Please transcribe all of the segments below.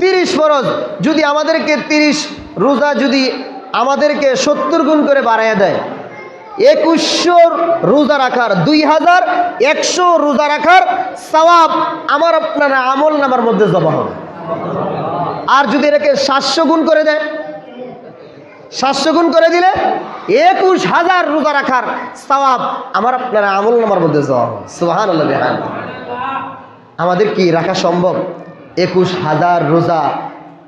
তিরিশ ফরজ, যদি আমাদেরকে তিরিশ রোজা যদি আমাদেরকে সত্তর গুণ করে বাড়াইয়া দেয়, একুশশো রোজা রাখার, দুই হাজার একশো রোজা রাখার সওয়াব আমার আপনার আমল নামার মধ্যে জমা হবে। আর যদি এটাকে সাতশো গুণ করে দেয়, সাতশো গুণ করে দিলে একুশ হাজার রোজা রাখার সওয়াব আমার আপনার আমল নামার মধ্যে জমা হবে। সুহান আমাদের কি রাখা সম্ভব? একুশ হাজার রোজা,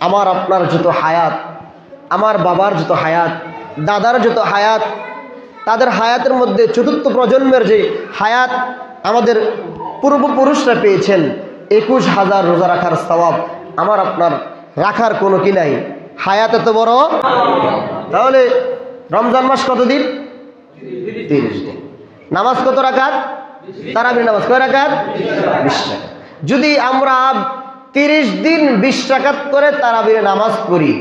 আমার আপনার যত হায়াত, আমার বাবার যত হায়াত, দাদার যত হায়াত, তাদের হায়াতের মধ্যে চতুর্থ প্রজন্মের যে হায়াত আমাদের পূর্বপুরুষরা পেয়েছেন, একুশ হাজার রোজা রাখার সওয়াব আমার আপনার রাখার কোনো কি নাই। হায়াত এত বড়? তাহলে রমজান মাস কতদিন? তিরিশ দিন। নামাজ কত রাখাত তারাবির নামাজ কয় রাখাত বিশ যদি আমরা তিরিশ দিন বিশ টাকাত করে তারাবির নামাজ পড়ি।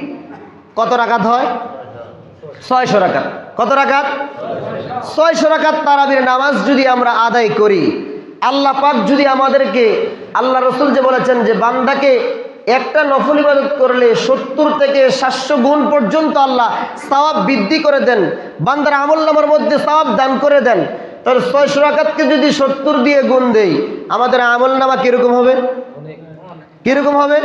কত রাকাত হয়? ছয়শো রাকাত। কত রাকাত? ছয়শো রাকাত তারাবির নামাজ যদি আমরা আদায় করি, আল্লাহ পাক যদি আমাদেরকে, আল্লাহ রসুল যে বলেছেন যে বান্দাকে একটা নফল ইবাদত করলে সত্তর থেকে সাতশো গুণ পর্যন্ত আল্লাহ সওয়াব বৃদ্ধি করে দেন, বান্দার আমল নামার মধ্যে সওয়াব দান করে দেন, তাহলে ছয়শো রাকাতকে যদি সত্তর দিয়ে গুণ দেই, আমাদের আমল নামা কীরকম হবে? কীরকম হবে?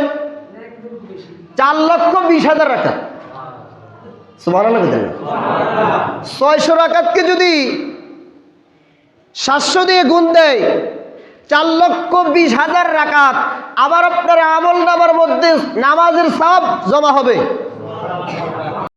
চার লক্ষ বিশ হাজার রাখা ছয়শো রাকাতকে যদি সাতশো দিয়ে গুণ দেয়, চার লক্ষ বিশ হাজার রাকাত আবার আপনার আমল নামার মধ্যে নামাজের সব জমা হবে।